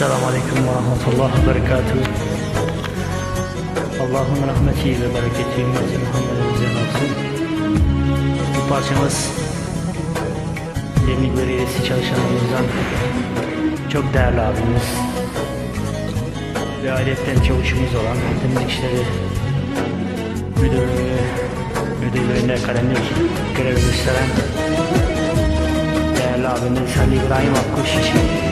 Esselamu Aleyküm ve Rahmetullah ve Berekatuhu. Allah'ın rahmeti ve bereketi ümmeti Muhammed'e üzerine olsun. Bu parçamız Demir Belediyesi çalışanlarımızdan çok değerli abimiz ve ayrıca çavuşumuz olan temizlik işleri müdürlüğü müdürlüğünde kalemlik görevi gösteren değerli abimiz Ali İbrahim Akkuş için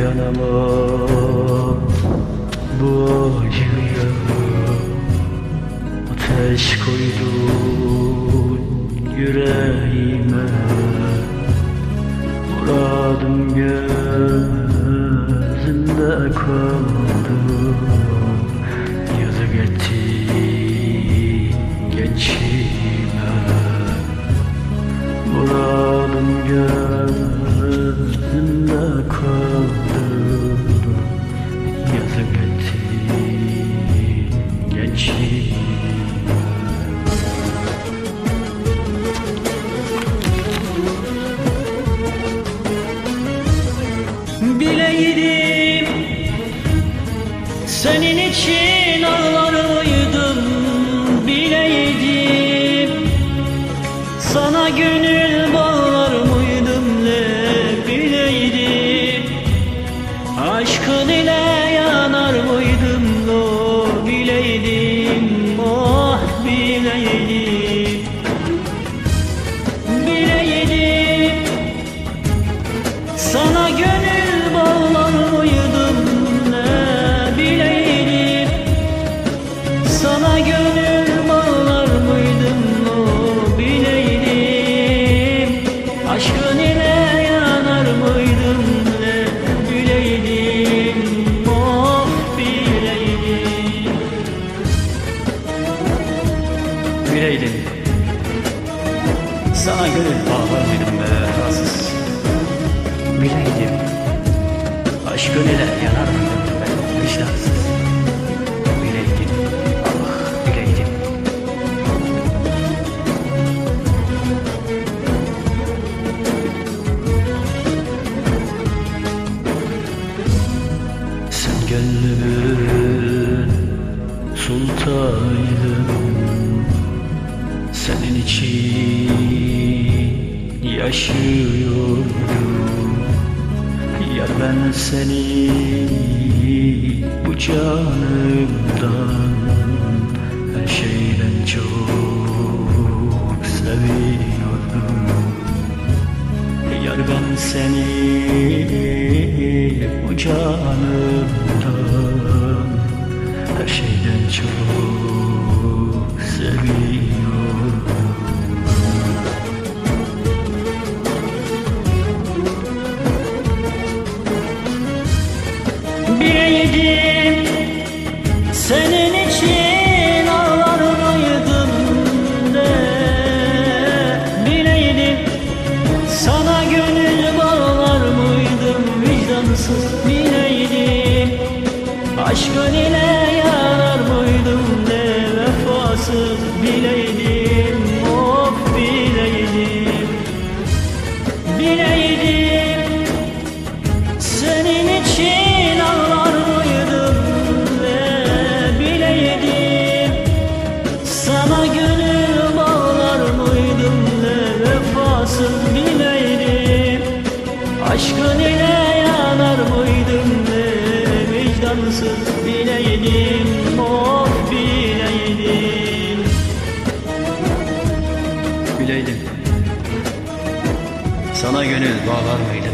Dayanamam bu acıya Ateş koydun yüreğime. Muradım gözünde kaldı Bileydim Senin için ağlar mıydım Bileydim. Sana gönül Sana gönül bağlar mıydım be rahatsız Bileydim Aşkın ile yanar mıydım ben vicdansız? Bileydim Ah bileydim. Sen gönlümün sultanıydın. Senin için yaşıyorum. Ya ben seni bu canımdan Her şeyden çok seviyorum Yar ben seni bu canımdan Her şeyden çok seviyorum vicdansız bileydim Aşkın ile Sana gönül bağlar mıydım